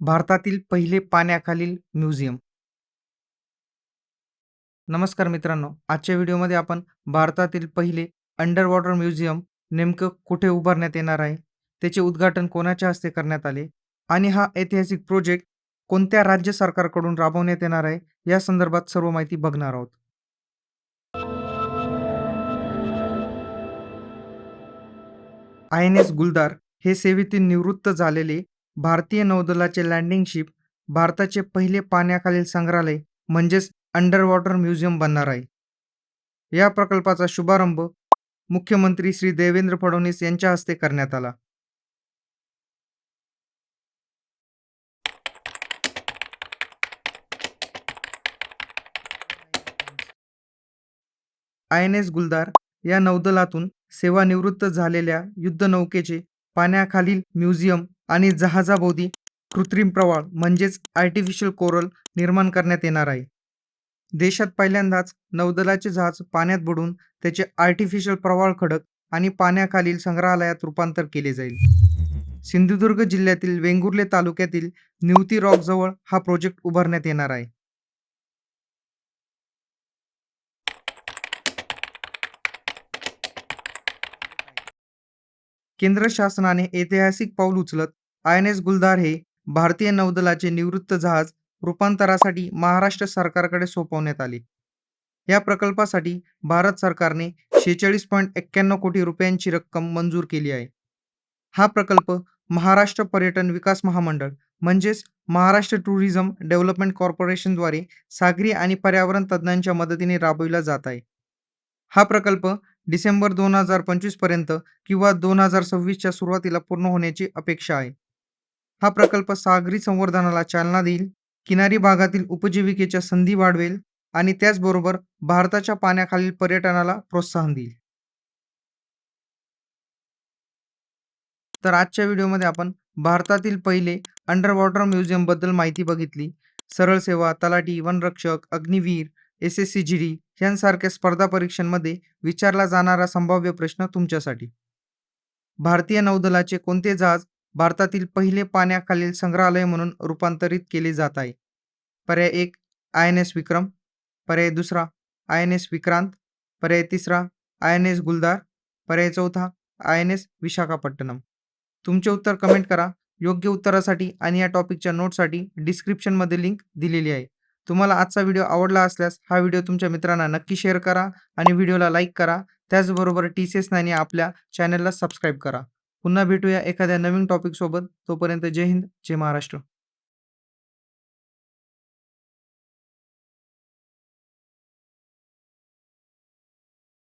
भारतातील पहिले पाण्याखालील म्युझियम. नमस्कार मित्रांनो आजच्या व्हिडिओमध्ये आपण भारतातील पहिले अंडर वॉटर म्युझियम नेमकं कुठे उभारण्यात येणार आहे त्याचे उद्घाटन कोणाच्या हस्ते करण्यात आले आणि हा ऐतिहासिक प्रोजेक्ट कोणत्या राज्य सरकारकडून राबवण्यात येणार आहे या संदर्भात सर्व माहिती बघणार आहोत. आय एन एस गुलदार हे सेवेतील निवृत्त झालेले भारतीय नौदलाचे लँडिंग शिप भारताचे पहिले पाण्याखालील संग्रहालय म्हणजेच अंडर वॉटर म्युझियम बनणार आहे. या प्रकल्पाचा शुभारंभ मुख्यमंत्री श्री देवेंद्र फडणवीस यांच्या हस्ते करण्यात आला. आय एन एस गुलदार या नौदलातून सेवानिवृत्त झालेल्या युद्धनौकेचे पाण्याखालील म्युझियम आणि जहाजाभोवती कृत्रिम प्रवाळ म्हणजेच आर्टिफिशियल कोरल निर्माण करण्यात येणार आहे. देशात पहिल्यांदाच नौदलाचे जहाज पाण्यात बुडून त्याचे आर्टिफिशियल प्रवाळ खडक आणि पाण्याखालील संग्रहालयात रूपांतर केले जाईल. सिंधुदुर्ग जिल्ह्यातील वेंगुर्ले तालुक्यातील निवती रॉकजवळ हा प्रोजेक्ट उभारण्यात येणार आहे. केंद्र शासनाने ऐतिहासिक पाऊल उचलत आय एन एस गुलदार हे भारतीय नौदलाचे निवृत्त जहाज रूपांतरासाठी महाराष्ट्र सरकारकडे सोपवण्यात आले. या प्रकल्पासाठी भारत सरकारने शेहेचाळीस पॉईंट एक्क्याण्णव कोटी रुपयांची रक्कम मंजूर केली आहे. हा प्रकल्प महाराष्ट्र पर्यटन विकास महामंडळ म्हणजेच महाराष्ट्र टुरिझम डेव्हलपमेंट कॉर्पोरेशनद्वारे सागरी आणि पर्यावरण तज्ज्ञांच्या मदतीने राबविला जात आहे. हा प्रकल्प डिसेंबर दोन हजार पंचवीसपर्यंत किंवा दोन हजार सव्वीसच्या सुरुवातीला पूर्ण होण्याची अपेक्षा आहे. हा प्रकल्प सागरी संवर्धनाला चालना देईल किनारी भागातील उपजीविकेच्या संधी वाढवेल आणि त्याचबरोबर भारताच्या पाण्याखालील पर्यटनाला प्रोत्साहन देईल. तर आजच्या व्हिडिओमध्ये आपण भारतातील पहिले अंडर वॉटर म्युझियमबद्दल माहिती बघितली. सरळ सेवा तलाठी वनरक्षक Agniveer S S C G D यांसारख्या स्पर्धा परीक्षांमध्ये विचारला जाणारा संभाव्य प्रश्न तुमच्यासाठी. भारतीय नौदलाचे कोणते जहाज भारतातील पहिले पाण्याखालील संग्रहालय म्हणून रूपांतरित केले जात आहे. पर्याय एक आय एन एस विक्रम. पर्याय दुसरा आय एन एस विक्रांत. पर्याय तिसरा आय एन एस गुलदार. पर्याय चौथा आय एन एस विशाखापट्टणम. तुमचे उत्तर कमेंट करा. योग्य उत्तरासाठी आणि या टॉपिकच्या नोटसाठी डिस्क्रिप्शनमध्ये लिंक दिलेली आहे. तुम्हाला आजचा व्हिडिओ आवडला असल्यास हा व्हिडिओ तुमच्या मित्रांना नक्की शेअर करा आणि व्हिडिओला लाईक करा. त्याचबरोबर टी सी एस नाईने आपल्या चॅनलला सबस्क्राईब करा. पुन्हा भेटूया एखाद्या नवीन टॉपिकसोबत तोपर्यंत जय हिंद जय महाराष्ट्र.